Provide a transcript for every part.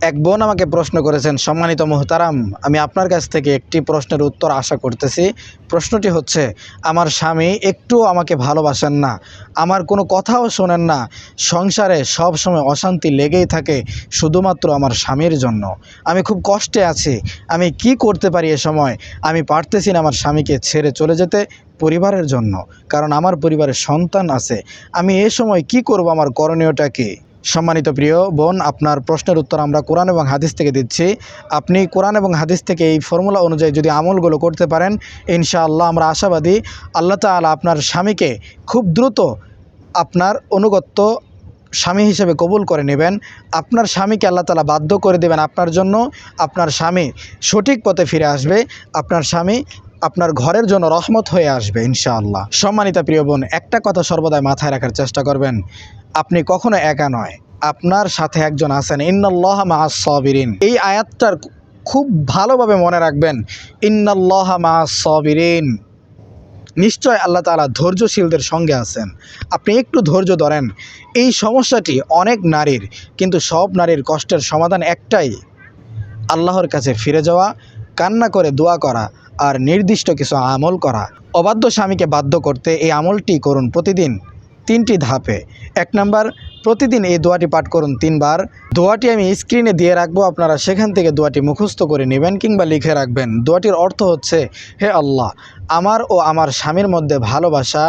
এক বোন আমাকে প্রশ্ন করেছেন, সম্মানিত মোহতারাম, আমি আপনার কাছ থেকে একটি প্রশ্নের উত্তর আশা করতেছি। প্রশ্নটি হচ্ছে, আমার স্বামী একটুও আমাকে ভালোবাসেন না। আমার কোনো কথাও শোনেন না। সংসারে সব সময় অশান্তি লেগেই থাকে, শুধুমাত্র আমার স্বামীর জন্য। আমি খুব কষ্টে আছি। আমি কি করতে পারি এ সময়? আমি পারতেছি না আমার স্বামীকে ছেড়ে চলে যেতে পরিবারের জন্য, কারণ আমার পরিবারের সন্তান আছে। আমি এ সময় কি করব আমার করণীয়টা কি? সম্মানিত প্রিয় বোন, আপনার প্রশ্নের উত্তর আমরা কোরআন এবং হাদিস থেকে দিচ্ছি। আপনি কোরআন এবং হাদিস থেকে এই ফর্মুলা অনুযায়ী যদি আমলগুলো করতে পারেন, ইনশাআল্লাহ আমরা আশাবাদী আল্লাহ তাআলা আপনার স্বামীকে খুব দ্রুত আপনার অনুগত্য স্বামী হিসেবে কবুল করে নেবেন। আপনার স্বামীকে আল্লাহ তালা বাধ্য করে দেবেন। আপনার জন্য আপনার স্বামী সঠিক পথে ফিরে আসবে। আপনার স্বামী আপনার ঘরের জন্য রহমত হয়ে আসবে, ইনশাআল্লাহ। সম্মানিতা প্রিয় বোন, একটা কথা সর্বদাই মাথায় রাখার চেষ্টা করবেন। আপনি কখনো একা নয়। আপনার সাথে একজন আছেন, ইন্নাল্লাহ মাসবিরিন এই আয়াতটার খুব ভালোভাবে মনে রাখবেন, ইন্নাল্লাহ মাসবিরিন নিশ্চয় আল্লাহ তাআলা ধৈর্যশীলদের সঙ্গে আছেন। আপনি একটু ধৈর্য ধরেন, এই সমস্যাটি অনেক নারীর, কিন্তু সব নারীর কষ্টের সমাধান একটাই। আল্লাহর কাছে ফিরে যাওয়া কান্না করে দোয়া করা আর নির্দিষ্ট কিছু আমল করা। অবাধ্য স্বামীকে বাধ্য করতে এই আমলটি করুন প্রতিদিন। তিনটি ধাপে। এক নাম্বার, প্রতিদিন এই দোয়াটি পাঠ করুন তিনবার। দোয়াটি আমি স্ক্রিনে দিয়ে রাখব, আপনারা সেখান থেকে দোয়াটি মুখস্থ করে নেবেন কিংবা লিখে রাখবেন। দোয়াটির অর্থ হচ্ছে, হে আল্লাহ, আমার ও আমার স্বামীর মধ্যে ভালোবাসা,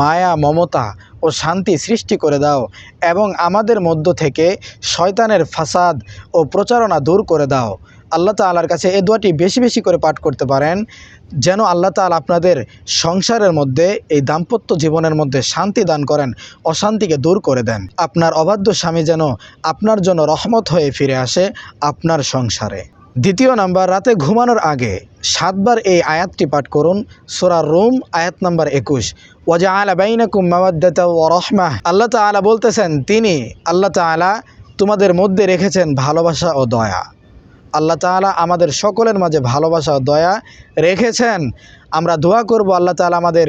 মায়া, মমতা ও শান্তি সৃষ্টি করে দাও এবং আমাদের মধ্য থেকে শয়তানের ফাসাদ ও প্রচারণা দূর করে দাও। আল্লাহ তালার কাছে এ দোয়াটি বেশি বেশি করে পাঠ করতে পারেন, যেন আল্লাহ তালা আপনাদের সংসারের মধ্যে, এই দাম্পত্য জীবনের মধ্যে শান্তি দান করেন, অশান্তিকে দূর করে দেন। আপনার অবাধ্য স্বামী যেন আপনার জন্য রহমত হয়ে ফিরে আসে আপনার সংসারে। দ্বিতীয় নাম্বার, রাতে ঘুমানোর আগে সাতবার এই আয়াতটি পাঠ করুন, সোরা রোম, আয়াত নাম্বার একুশ। ওয়াজা আলা বাইনাকুম মাওয়াদ্দাতা ওয়া রাহমাহ। আল্লাহ তাআলা বলতেছেন, তিনি আল্লাহ তাআলা তোমাদের মধ্যে রেখেছেন ভালোবাসা ও দয়া। আল্লাহ তাআলা আমাদের সকলের মাঝে ভালোবাসা দয়া রেখেছেন। আমরা দোয়া করব আল্লাহ তালা আমাদের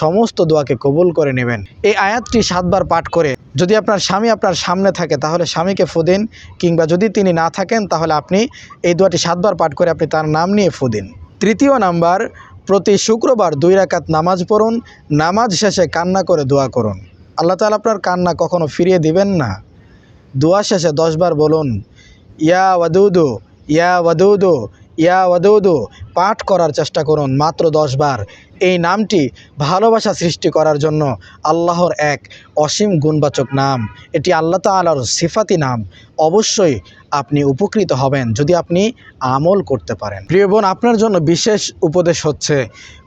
সমস্ত দোয়াকে কবুল করে নেবেন। এই আয়াতটি সাতবার পাঠ করে যদি আপনার স্বামী আপনার সামনে থাকে, তাহলে স্বামীকে ফুদিন কিংবা যদি তিনি না থাকেন, তাহলে আপনি এই দোয়াটি সাতবার পাঠ করে আপনি তার নাম নিয়ে ফুদিন তৃতীয় নাম্বার, প্রতি শুক্রবার দুই রাকাত নামাজ পড়ুন, নামাজ শেষে কান্না করে দোয়া করুন। আল্লাহ তালা আপনার কান্না কখনো ফিরিয়ে দিবেন না। দোয়া শেষে দশবার বলুন, ইয়া ওয়াদুদু ইয়া ওয়াদুদু ইয়া ওয়াদুদু পাঠ করার চেষ্টা করুন মাত্র দশবার এই নামটি ভালোবাসা সৃষ্টি করার জন্য আল্লাহর এক অসীম গুণবাচক নাম। এটি আল্লাহ তাআলার সিফাতি নাম। অবশ্যই আপনি উপকৃত হবেন যদি আপনি আমল করতে পারেন। প্রিয় বোন, আপনার জন্য বিশেষ উপদেশ হচ্ছে,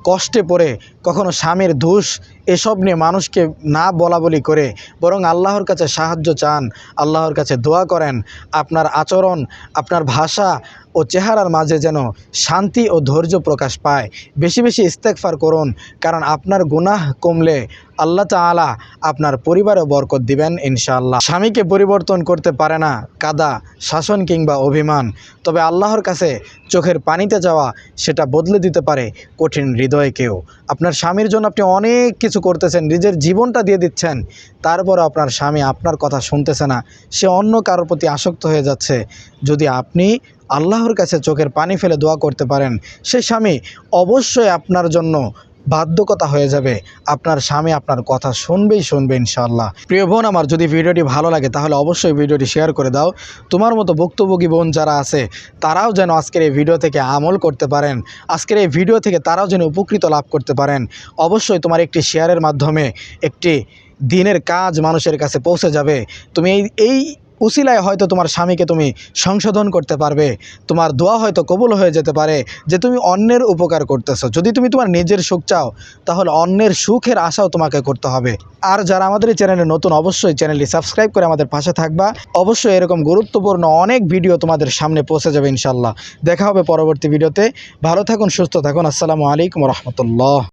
কষ্টে পড়ে কখনো স্বামীর দোষ এসব নিয়ে মানুষকে না বলা বলি করে বরং আল্লাহর কাছে সাহায্য চান, আল্লাহর কাছে দোয়া করেন। আপনার আচরণ, আপনার ভাষা ও চেহারার মাঝে যেন শান্তি ও ধৈর্য প্রকাশ পায়। বেশি বেশি ইস্তেকফার করুন, কারণ আপনার গুনাহ কমলে আল্লাহ তাআলা আপনার পরিবারে বরকত দিবেন ইনশাআল্লাহ। স্বামীকে পরিবর্তন করতে পারে না, কাদা, শাসন কিংবা অভিমান। তবে আল্লাহর কাছে চোখের পানিতে যাওয়া, সেটা বদলে দিতে পারে কঠিন হৃদয়কেও। আপনার স্বামীর জন্য আপনি অনেক কিছু করতেছেন, নিজের জীবনটা দিয়ে দিচ্ছেন। তারপরও আপনার স্বামী আপনার কথা শুনতেছে না, সে অন্য কারোর প্রতি আসক্ত হয়ে যাচ্ছে। যদি আপনি আল্লাহর কাছে চোখের পানি ফেলে দোয়া করতে পারেন। সে স্বামী অবশ্যই আপনার জন্য বাধ্যকতা হয়ে যাবে। আপনার স্বামী আপনার কথা শুনবেই শুনবে ইনশাআল্লাহ। প্রিয় বোন আমার, যদি ভিডিওটি ভালো লাগে, তাহলে অবশ্যই ভিডিওটি শেয়ার করে দাও। তোমার মতো ভুক্তভোগী বোন যারা আছে, তারাও যেন আজকের এই ভিডিও থেকে আমল করতে পারেন। আজকের এই ভিডিও থেকে তারাও যেন উপকৃত লাভ করতে পারেন। অবশ্যই তোমার একটি শেয়ারের মাধ্যমে একটি দিনের কাজ মানুষের কাছে পৌঁছে যাবে। তুমি এই এই উসিলায় হয়তো তোমার স্বামীকে তুমি সংশোধন করতে পারবে। তোমার দোয়া হয়তো কবুল হয়ে যেতে পারে যে তুমি অন্যের উপকার করতেছো। যদি তুমি তোমার নিজের সুখ চাও, তাহলে অন্যের সুখের আশাও তোমাকে করতে হবে। আর যারা আমাদের এই চ্যানেলে নতুন, অবশ্যই চ্যানেলটি সাবস্ক্রাইব করে আমাদের পাশে থাকবা। অবশ্যই এরকম গুরুত্বপূর্ণ অনেক ভিডিও তোমাদের সামনে পৌঁছে যাবে ইনশাল্লাহ দেখা হবে পরবর্তী ভিডিওতে। ভালো থাকুন, সুস্থ থাকুন। আসসালামু আলাইকুম রহমতুল্লাহ।